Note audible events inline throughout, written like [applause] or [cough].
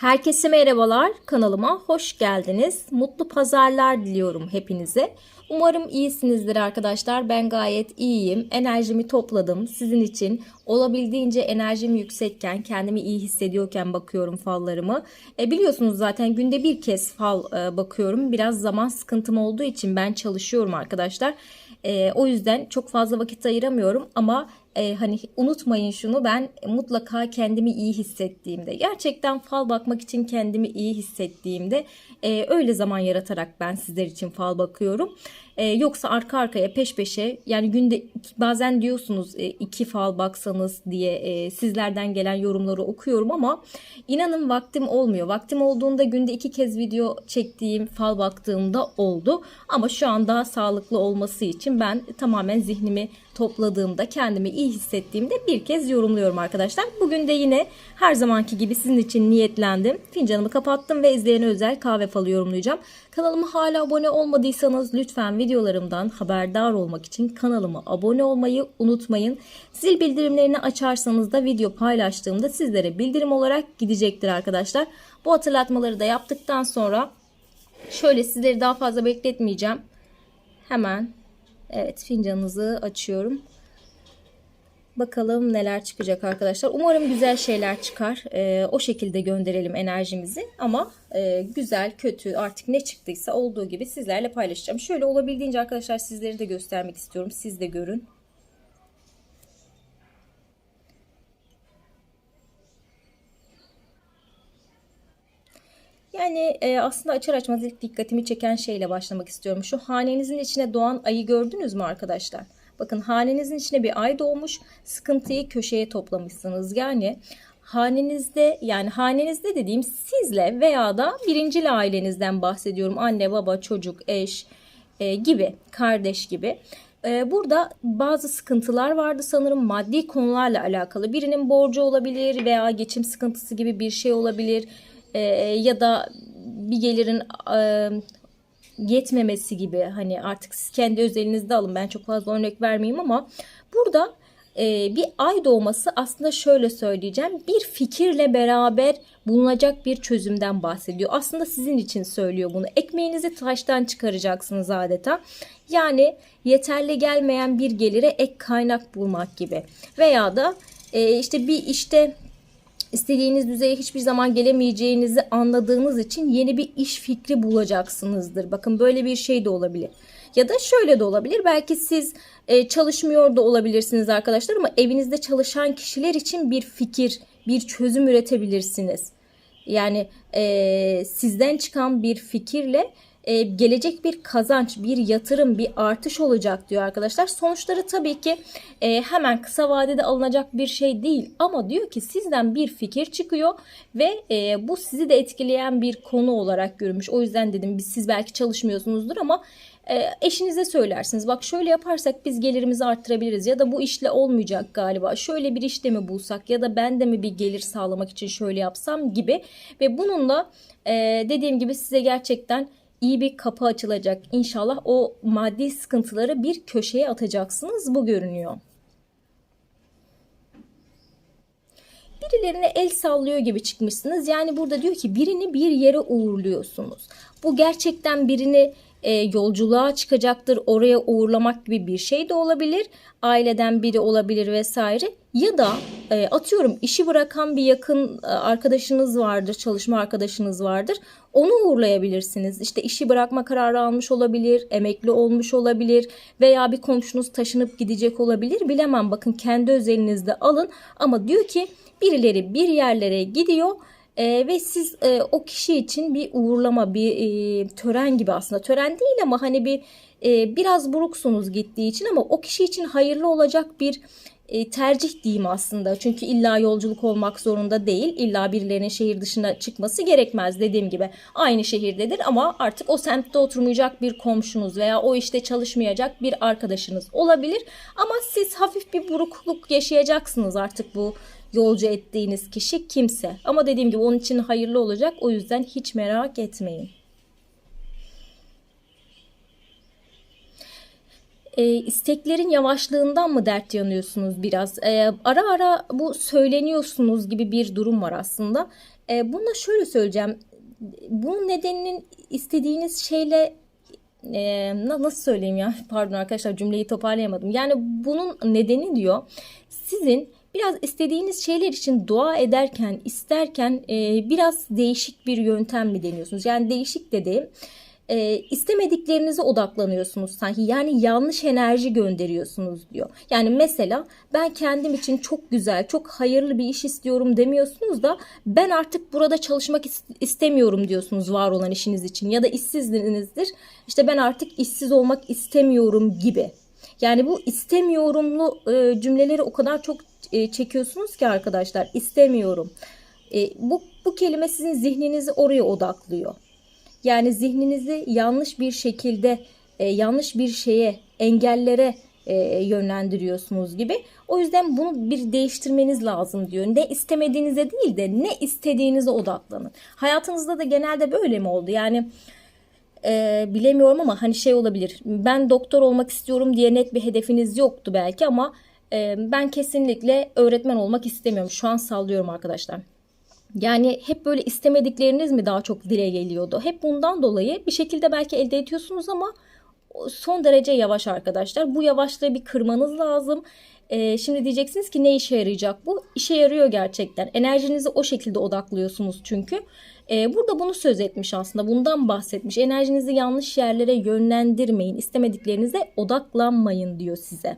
Herkese merhabalar. Kanalıma hoş geldiniz. Mutlu pazarlar diliyorum hepinize. Umarım iyisinizdir arkadaşlar. Ben gayet iyiyim. Enerjimi topladım. Sizin için olabildiğince enerjim yüksekken, kendimi iyi hissediyorken bakıyorum fallarımı. E, biliyorsunuz zaten günde bir kez fal e, bakıyorum. Biraz zaman sıkıntım olduğu için ben çalışıyorum arkadaşlar. E, o yüzden çok fazla vakit ayıramıyorum ama e, hani unutmayın şunu ben mutlaka kendimi iyi hissettiğimde gerçekten fal bakmak için kendimi iyi hissettiğimde e, öyle zaman yaratarak ben sizler için fal bakıyorum. E, yoksa arka arkaya peş peşe yani günde bazen diyorsunuz e, iki fal baksanız diye e, sizlerden gelen yorumları okuyorum ama inanın vaktim olmuyor. Vaktim olduğunda günde iki kez video çektiğim fal baktığımda oldu ama şu an daha sağlıklı olması için ben tamamen zihnimi topladığımda kendimi iyi hissettiğimde bir kez yorumluyorum arkadaşlar. Bugün de yine her zamanki gibi sizin için niyetlendim. Fincanımı kapattım ve izleyene özel kahve falı yorumlayacağım. Kanalıma hala abone olmadıysanız lütfen videolarımdan haberdar olmak için kanalıma abone olmayı unutmayın. Zil bildirimlerini açarsanız da video paylaştığımda sizlere bildirim olarak gidecektir arkadaşlar. Bu hatırlatmaları da yaptıktan sonra şöyle sizleri daha fazla bekletmeyeceğim. Hemen Evet fincanınızı açıyorum. Bakalım neler çıkacak arkadaşlar. Umarım güzel şeyler çıkar. Ee, o şekilde gönderelim enerjimizi. Ama e, güzel, kötü artık ne çıktıysa olduğu gibi sizlerle paylaşacağım. Şöyle olabildiğince arkadaşlar sizleri de göstermek istiyorum. Siz de görün. Yani e, aslında açar açmaz ilk dikkatimi çeken şeyle başlamak istiyorum. Şu hanenizin içine doğan ayı gördünüz mü arkadaşlar? Bakın hanenizin içine bir ay doğmuş. Sıkıntıyı köşeye toplamışsınız. Yani hanenizde yani hanenizde dediğim sizle veya da birincil ailenizden bahsediyorum. Anne, baba, çocuk, eş e, gibi, kardeş gibi. E, burada bazı sıkıntılar vardı sanırım maddi konularla alakalı. Birinin borcu olabilir veya geçim sıkıntısı gibi bir şey olabilir. E, ya da bir gelirin e, yetmemesi gibi hani artık siz kendi özelinizde alın ben çok fazla örnek vermeyeyim ama burada e, bir ay doğması aslında şöyle söyleyeceğim bir fikirle beraber bulunacak bir çözümden bahsediyor. Aslında sizin için söylüyor bunu. Ekmeğinizi taştan çıkaracaksınız adeta. Yani yeterli gelmeyen bir gelire ek kaynak bulmak gibi. Veya da e, işte bir işte istediğiniz düzeye hiçbir zaman gelemeyeceğinizi anladığınız için yeni bir iş fikri bulacaksınızdır. Bakın böyle bir şey de olabilir. Ya da şöyle de olabilir. Belki siz e, çalışmıyor da olabilirsiniz arkadaşlar ama evinizde çalışan kişiler için bir fikir, bir çözüm üretebilirsiniz. Yani e, sizden çıkan bir fikirle e, gelecek bir kazanç, bir yatırım, bir artış olacak diyor arkadaşlar. Sonuçları tabii ki e, hemen kısa vadede alınacak bir şey değil ama diyor ki sizden bir fikir çıkıyor ve e, bu sizi de etkileyen bir konu olarak görülmüş. O yüzden dedim siz belki çalışmıyorsunuzdur ama e, eşinize söylersiniz. Bak şöyle yaparsak biz gelirimizi arttırabiliriz ya da bu işle olmayacak galiba. Şöyle bir işte mi bulsak ya da ben de mi bir gelir sağlamak için şöyle yapsam gibi ve bununla e, dediğim gibi size gerçekten iyi bir kapı açılacak. İnşallah o maddi sıkıntıları bir köşeye atacaksınız. Bu görünüyor. birilerine el sallıyor gibi çıkmışsınız. Yani burada diyor ki birini bir yere uğurluyorsunuz. Bu gerçekten birini e, yolculuğa çıkacaktır. Oraya uğurlamak gibi bir şey de olabilir. Aileden biri olabilir vesaire. Ya da e, atıyorum işi bırakan bir yakın e, arkadaşınız vardır, çalışma arkadaşınız vardır. Onu uğurlayabilirsiniz. İşte işi bırakma kararı almış olabilir, emekli olmuş olabilir veya bir komşunuz taşınıp gidecek olabilir. Bilemem bakın kendi özelinizde alın ama diyor ki birileri bir yerlere gidiyor e, ve siz e, o kişi için bir uğurlama, bir e, tören gibi aslında tören değil ama hani bir e, biraz buruksunuz gittiği için ama o kişi için hayırlı olacak bir e, tercih diyeyim aslında. Çünkü illa yolculuk olmak zorunda değil. İlla birilerinin şehir dışına çıkması gerekmez dediğim gibi. Aynı şehirdedir ama artık o semtte oturmayacak bir komşunuz veya o işte çalışmayacak bir arkadaşınız olabilir. Ama siz hafif bir burukluk yaşayacaksınız artık bu yolcu ettiğiniz kişi kimse. Ama dediğim gibi onun için hayırlı olacak. O yüzden hiç merak etmeyin. e, isteklerin yavaşlığından mı dert yanıyorsunuz biraz? E, ara ara bu söyleniyorsunuz gibi bir durum var aslında. E, bunda şöyle söyleyeceğim. Bunun nedeninin istediğiniz şeyle e, na- nasıl söyleyeyim ya? [laughs] Pardon arkadaşlar cümleyi toparlayamadım. Yani bunun nedeni diyor sizin biraz istediğiniz şeyler için dua ederken, isterken e, biraz değişik bir yöntem mi deniyorsunuz? Yani değişik dediğim e, istemediklerinize odaklanıyorsunuz sanki. Yani yanlış enerji gönderiyorsunuz diyor. Yani mesela ben kendim için çok güzel, çok hayırlı bir iş istiyorum demiyorsunuz da ben artık burada çalışmak is- istemiyorum diyorsunuz var olan işiniz için. Ya da işsizliğinizdir. İşte ben artık işsiz olmak istemiyorum gibi. Yani bu istemiyorumlu e, cümleleri o kadar çok çekiyorsunuz ki arkadaşlar istemiyorum. E, bu, bu kelime sizin zihninizi oraya odaklıyor. Yani zihninizi yanlış bir şekilde e, yanlış bir şeye, engellere e, yönlendiriyorsunuz gibi. O yüzden bunu bir değiştirmeniz lazım diyor. Ne istemediğinize değil de ne istediğinize odaklanın. Hayatınızda da genelde böyle mi oldu? Yani e, bilemiyorum ama hani şey olabilir. Ben doktor olmak istiyorum diye net bir hedefiniz yoktu belki ama e, ben kesinlikle öğretmen olmak istemiyorum. Şu an sallıyorum arkadaşlar. Yani hep böyle istemedikleriniz mi daha çok dile geliyordu? Hep bundan dolayı bir şekilde belki elde ediyorsunuz ama son derece yavaş arkadaşlar. Bu yavaşlığı bir kırmanız lazım. Ee, şimdi diyeceksiniz ki ne işe yarayacak bu? İşe yarıyor gerçekten. Enerjinizi o şekilde odaklıyorsunuz çünkü. Ee, burada bunu söz etmiş aslında. Bundan bahsetmiş. Enerjinizi yanlış yerlere yönlendirmeyin. İstemediklerinize odaklanmayın diyor size.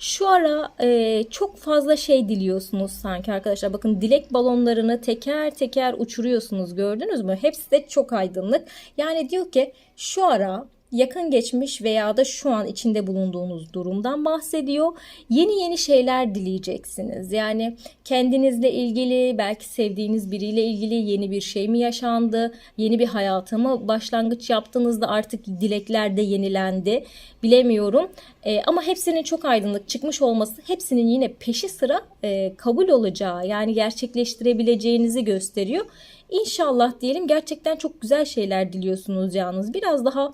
Şu ara e, çok fazla şey diliyorsunuz sanki arkadaşlar. Bakın dilek balonlarını teker teker uçuruyorsunuz gördünüz mü? Hepsi de çok aydınlık. Yani diyor ki şu ara yakın geçmiş veya da şu an içinde bulunduğunuz durumdan bahsediyor. Yeni yeni şeyler dileyeceksiniz. Yani kendinizle ilgili, belki sevdiğiniz biriyle ilgili yeni bir şey mi yaşandı? Yeni bir hayata mı başlangıç yaptığınızda artık dilekler de yenilendi. Bilemiyorum. E, ama hepsinin çok aydınlık çıkmış olması hepsinin yine peşi sıra e, kabul olacağı yani gerçekleştirebileceğinizi gösteriyor. İnşallah diyelim gerçekten çok güzel şeyler diliyorsunuz yalnız. Biraz daha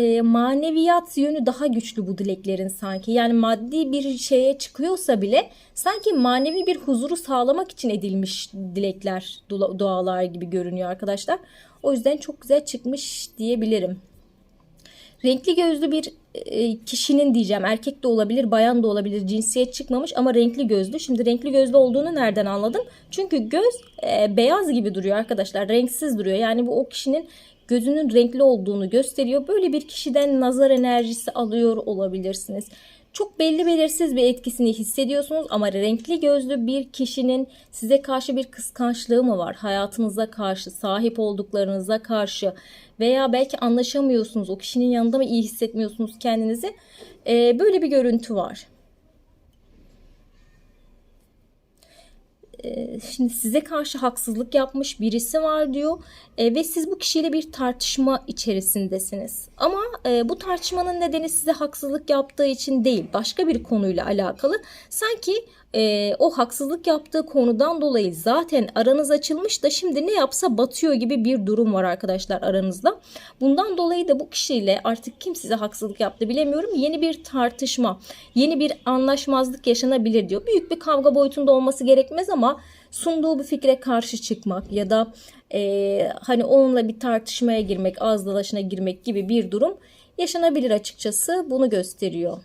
e, maneviyat yönü daha güçlü bu dileklerin sanki. Yani maddi bir şeye çıkıyorsa bile sanki manevi bir huzuru sağlamak için edilmiş dilekler, dua- dualar gibi görünüyor arkadaşlar. O yüzden çok güzel çıkmış diyebilirim. Renkli gözlü bir e, kişinin diyeceğim erkek de olabilir bayan da olabilir cinsiyet çıkmamış ama renkli gözlü. Şimdi renkli gözlü olduğunu nereden anladım? Çünkü göz e, beyaz gibi duruyor arkadaşlar renksiz duruyor. Yani bu o kişinin gözünün renkli olduğunu gösteriyor. Böyle bir kişiden nazar enerjisi alıyor olabilirsiniz. Çok belli belirsiz bir etkisini hissediyorsunuz ama renkli gözlü bir kişinin size karşı bir kıskançlığı mı var? Hayatınıza karşı, sahip olduklarınıza karşı veya belki anlaşamıyorsunuz. O kişinin yanında mı iyi hissetmiyorsunuz kendinizi? Ee, böyle bir görüntü var. Ee, şimdi size karşı haksızlık yapmış birisi var diyor E, ve siz bu kişiyle bir tartışma içerisindesiniz. Ama e, bu tartışmanın nedeni size haksızlık yaptığı için değil, başka bir konuyla alakalı. Sanki e, o haksızlık yaptığı konudan dolayı zaten aranız açılmış da şimdi ne yapsa batıyor gibi bir durum var arkadaşlar aranızda. Bundan dolayı da bu kişiyle artık kim size haksızlık yaptı bilemiyorum. Yeni bir tartışma, yeni bir anlaşmazlık yaşanabilir diyor. Büyük bir kavga boyutunda olması gerekmez ama sunduğu bu fikre karşı çıkmak ya da e, hani onunla bir tartışmaya girmek, ağız dalaşına girmek gibi bir durum yaşanabilir açıkçası. Bunu gösteriyor.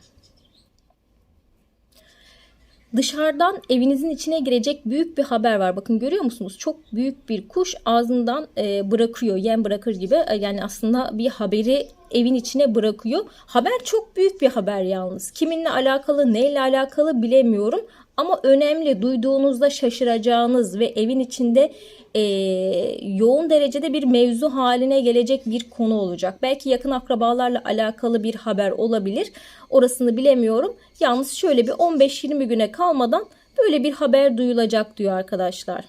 Dışarıdan evinizin içine girecek büyük bir haber var. Bakın görüyor musunuz? Çok büyük bir kuş ağzından bırakıyor. Yem bırakır gibi. Yani aslında bir haberi evin içine bırakıyor. Haber çok büyük bir haber yalnız. Kiminle alakalı, neyle alakalı bilemiyorum. Ama önemli duyduğunuzda şaşıracağınız ve evin içinde e, yoğun derecede bir mevzu haline gelecek bir konu olacak. Belki yakın akrabalarla alakalı bir haber olabilir. Orasını bilemiyorum. Yalnız şöyle bir 15-20 güne kalmadan böyle bir haber duyulacak diyor arkadaşlar.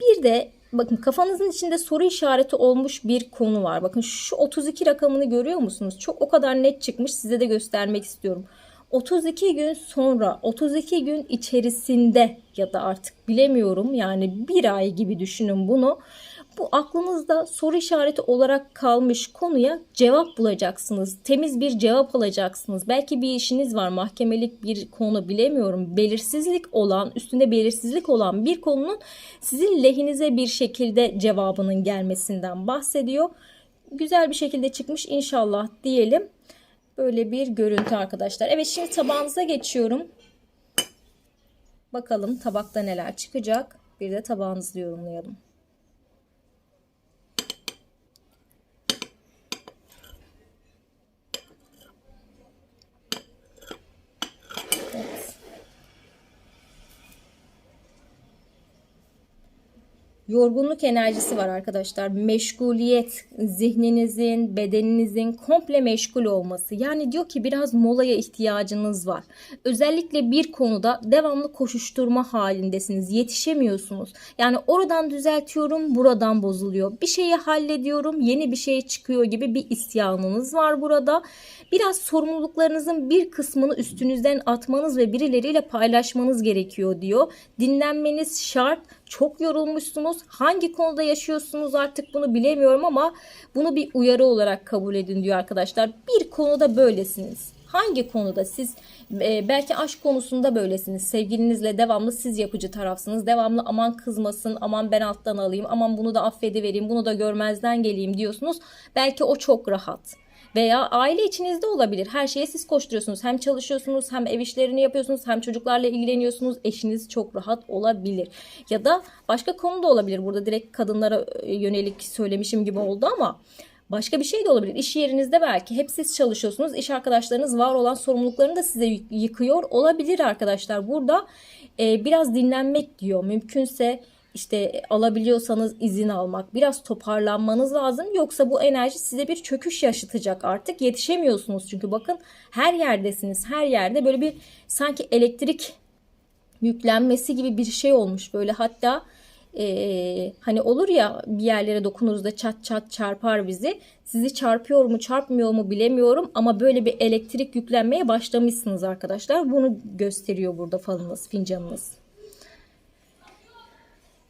Bir de bakın kafanızın içinde soru işareti olmuş bir konu var. Bakın şu 32 rakamını görüyor musunuz? Çok o kadar net çıkmış size de göstermek istiyorum. 32 gün sonra 32 gün içerisinde ya da artık bilemiyorum yani bir ay gibi düşünün bunu. Bu aklınızda soru işareti olarak kalmış konuya cevap bulacaksınız. Temiz bir cevap alacaksınız. Belki bir işiniz var, mahkemelik bir konu bilemiyorum. Belirsizlik olan, üstünde belirsizlik olan bir konunun sizin lehinize bir şekilde cevabının gelmesinden bahsediyor. Güzel bir şekilde çıkmış inşallah diyelim. Böyle bir görüntü arkadaşlar. Evet şimdi tabağınıza geçiyorum. Bakalım tabakta neler çıkacak. Bir de tabağınızı yorumlayalım. Yorgunluk enerjisi var arkadaşlar. Meşguliyet, zihninizin, bedeninizin komple meşgul olması. Yani diyor ki biraz molaya ihtiyacınız var. Özellikle bir konuda devamlı koşuşturma halindesiniz. Yetişemiyorsunuz. Yani oradan düzeltiyorum, buradan bozuluyor. Bir şeyi hallediyorum, yeni bir şey çıkıyor gibi bir isyanınız var burada. Biraz sorumluluklarınızın bir kısmını üstünüzden atmanız ve birileriyle paylaşmanız gerekiyor diyor. Dinlenmeniz şart. Çok yorulmuşsunuz. Hangi konuda yaşıyorsunuz artık bunu bilemiyorum ama bunu bir uyarı olarak kabul edin diyor arkadaşlar. Bir konuda böylesiniz. Hangi konuda siz e, belki aşk konusunda böylesiniz. Sevgilinizle devamlı siz yapıcı tarafsınız. Devamlı aman kızmasın, aman ben alttan alayım, aman bunu da affedivereyim, bunu da görmezden geleyim diyorsunuz. Belki o çok rahat. Veya aile içinizde olabilir. Her şeye siz koşturuyorsunuz. Hem çalışıyorsunuz hem ev işlerini yapıyorsunuz hem çocuklarla ilgileniyorsunuz. Eşiniz çok rahat olabilir. Ya da başka konu da olabilir. Burada direkt kadınlara e, yönelik söylemişim gibi oldu ama Başka bir şey de olabilir. İş yerinizde belki hep siz çalışıyorsunuz. İş arkadaşlarınız var olan sorumluluklarını da size yıkıyor olabilir arkadaşlar. Burada e, biraz dinlenmek diyor. Mümkünse işte alabiliyorsanız izin almak, biraz toparlanmanız lazım. Yoksa bu enerji size bir çöküş yaşatacak artık. Yetişemiyorsunuz çünkü bakın her yerdesiniz. Her yerde böyle bir sanki elektrik yüklenmesi gibi bir şey olmuş. Böyle hatta e, hani olur ya bir yerlere dokunuruz da çat çat çarpar bizi. Sizi çarpıyor mu çarpmıyor mu bilemiyorum ama böyle bir elektrik yüklenmeye başlamışsınız arkadaşlar. Bunu gösteriyor burada falınız, fincanınız.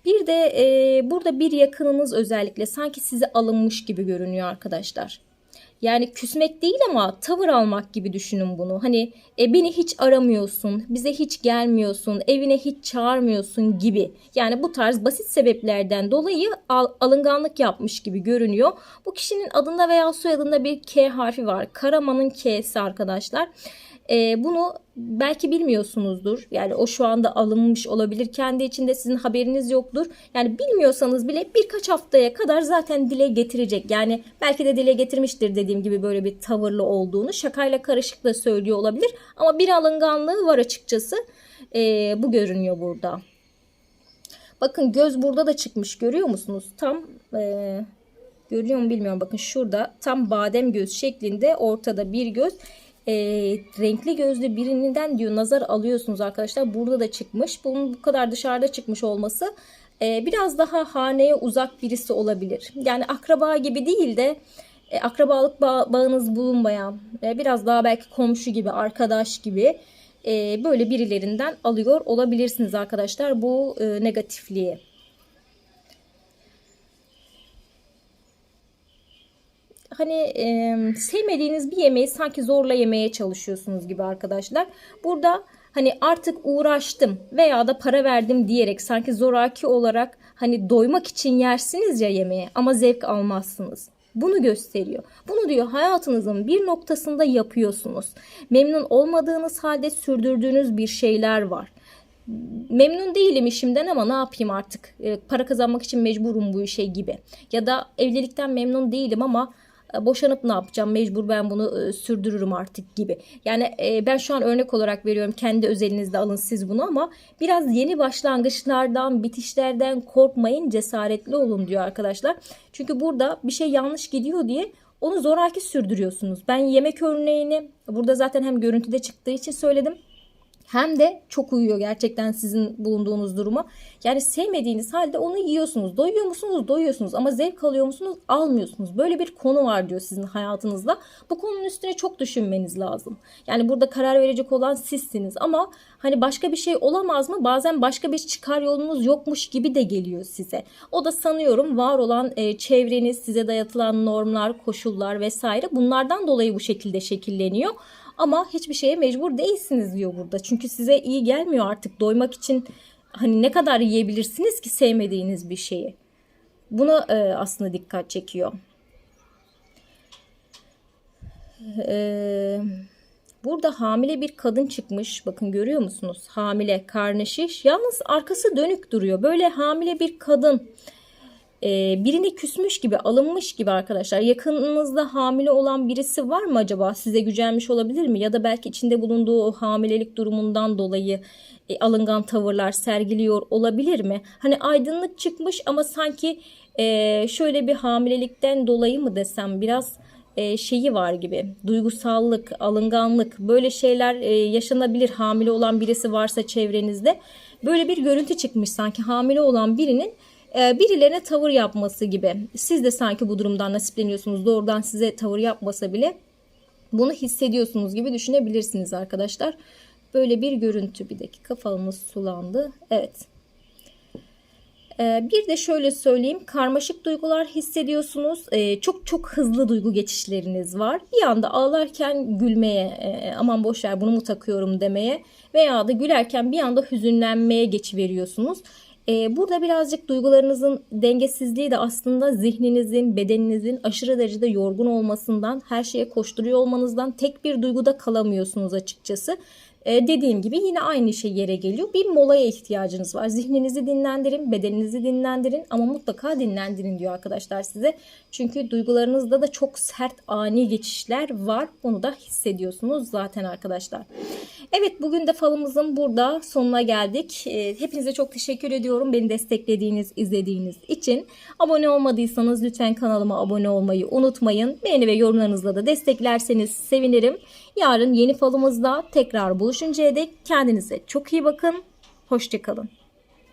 Bir de e, burada bir yakınınız özellikle sanki size alınmış gibi görünüyor arkadaşlar. Yani küsmek değil ama tavır almak gibi düşünün bunu. Hani e, beni hiç aramıyorsun, bize hiç gelmiyorsun, evine hiç çağırmıyorsun gibi. Yani bu tarz basit sebeplerden dolayı al, alınganlık yapmış gibi görünüyor. Bu kişinin adında veya soyadında bir K harfi var. Karaman'ın K'si arkadaşlar. E, bunu belki bilmiyorsunuzdur. Yani o şu anda alınmış olabilir. Kendi içinde sizin haberiniz yoktur. Yani bilmiyorsanız bile birkaç haftaya kadar zaten dile getirecek. Yani belki de dile getirmiştir dediğim gibi böyle bir tavırlı olduğunu. Şakayla karışık da söylüyor olabilir. Ama bir alınganlığı var açıkçası. E, bu görünüyor burada. Bakın göz burada da çıkmış görüyor musunuz? Tam e, görüyor mu bilmiyorum. Bakın şurada tam badem göz şeklinde ortada bir göz e, renkli gözlü birinden diyor nazar alıyorsunuz arkadaşlar. Burada da çıkmış. Bunun bu kadar dışarıda çıkmış olması e, biraz daha haneye uzak birisi olabilir. Yani akraba gibi değil de e, akrabalık bağ, bağınız bulunmayan e, biraz daha belki komşu gibi arkadaş gibi e, böyle birilerinden alıyor olabilirsiniz arkadaşlar bu e, negatifliği. Hani e, sevmediğiniz bir yemeği sanki zorla yemeye çalışıyorsunuz gibi arkadaşlar. Burada hani artık uğraştım veya da para verdim diyerek sanki zoraki olarak hani doymak için yersiniz ya yemeği ama zevk almazsınız. Bunu gösteriyor. Bunu diyor hayatınızın bir noktasında yapıyorsunuz. Memnun olmadığınız halde sürdürdüğünüz bir şeyler var memnun değilim işimden ama ne yapayım artık para kazanmak için mecburum bu işe gibi ya da evlilikten memnun değilim ama boşanıp ne yapacağım mecbur ben bunu e, sürdürürüm artık gibi. Yani e, ben şu an örnek olarak veriyorum kendi özelinizde alın siz bunu ama biraz yeni başlangıçlardan bitişlerden korkmayın cesaretli olun diyor arkadaşlar. Çünkü burada bir şey yanlış gidiyor diye onu zoraki sürdürüyorsunuz. Ben yemek örneğini burada zaten hem görüntüde çıktığı için söyledim hem de çok uyuyor gerçekten sizin bulunduğunuz duruma. Yani sevmediğiniz halde onu yiyorsunuz. Doyuyor musunuz? Doyuyorsunuz. Ama zevk alıyor musunuz? Almıyorsunuz. Böyle bir konu var diyor sizin hayatınızda. Bu konunun üstüne çok düşünmeniz lazım. Yani burada karar verecek olan sizsiniz. Ama hani başka bir şey olamaz mı? Bazen başka bir çıkar yolunuz yokmuş gibi de geliyor size. O da sanıyorum var olan e, çevreniz, size dayatılan normlar, koşullar vesaire bunlardan dolayı bu şekilde şekilleniyor. Ama hiçbir şeye mecbur değilsiniz diyor burada. Çünkü size iyi gelmiyor artık doymak için hani ne kadar yiyebilirsiniz ki sevmediğiniz bir şeyi. Buna e, aslında dikkat çekiyor. E, burada hamile bir kadın çıkmış. Bakın görüyor musunuz? Hamile, karnı şiş. Yalnız arkası dönük duruyor. Böyle hamile bir kadın e, birine küsmüş gibi alınmış gibi arkadaşlar. Yakınınızda hamile olan birisi var mı acaba? Size gücenmiş olabilir mi? Ya da belki içinde bulunduğu hamilelik durumundan dolayı e, alıngan tavırlar sergiliyor olabilir mi? Hani aydınlık çıkmış ama sanki e, şöyle bir hamilelikten dolayı mı desem biraz e, şeyi var gibi. Duygusallık alınganlık böyle şeyler e, yaşanabilir. Hamile olan birisi varsa çevrenizde. Böyle bir görüntü çıkmış sanki hamile olan birinin birilerine tavır yapması gibi. Siz de sanki bu durumdan nasipleniyorsunuz. Doğrudan size tavır yapmasa bile bunu hissediyorsunuz gibi düşünebilirsiniz arkadaşlar. Böyle bir görüntü. Bir dakika falımız sulandı. Evet. E, Bir de şöyle söyleyeyim karmaşık duygular hissediyorsunuz E, çok çok hızlı duygu geçişleriniz var bir anda ağlarken gülmeye e, aman boşver bunu mu takıyorum demeye veya da gülerken bir anda hüzünlenmeye geçiveriyorsunuz ee, burada birazcık duygularınızın dengesizliği de aslında zihninizin, bedeninizin aşırı derecede yorgun olmasından, her şeye koşturuyor olmanızdan tek bir duyguda kalamıyorsunuz açıkçası. Ee, dediğim gibi yine aynı şey yere geliyor. Bir molaya ihtiyacınız var. Zihninizi dinlendirin, bedeninizi dinlendirin ama mutlaka dinlendirin diyor arkadaşlar size. Çünkü duygularınızda da çok sert ani geçişler var. Bunu da hissediyorsunuz zaten arkadaşlar. Evet bugün de falımızın burada sonuna geldik. Ee, hepinize çok teşekkür ediyorum beni desteklediğiniz, izlediğiniz için. Abone olmadıysanız lütfen kanalıma abone olmayı unutmayın. Beğeni ve yorumlarınızla da desteklerseniz sevinirim. Yarın yeni falımızda tekrar buluşuncaya dek kendinize çok iyi bakın. Hoşçakalın.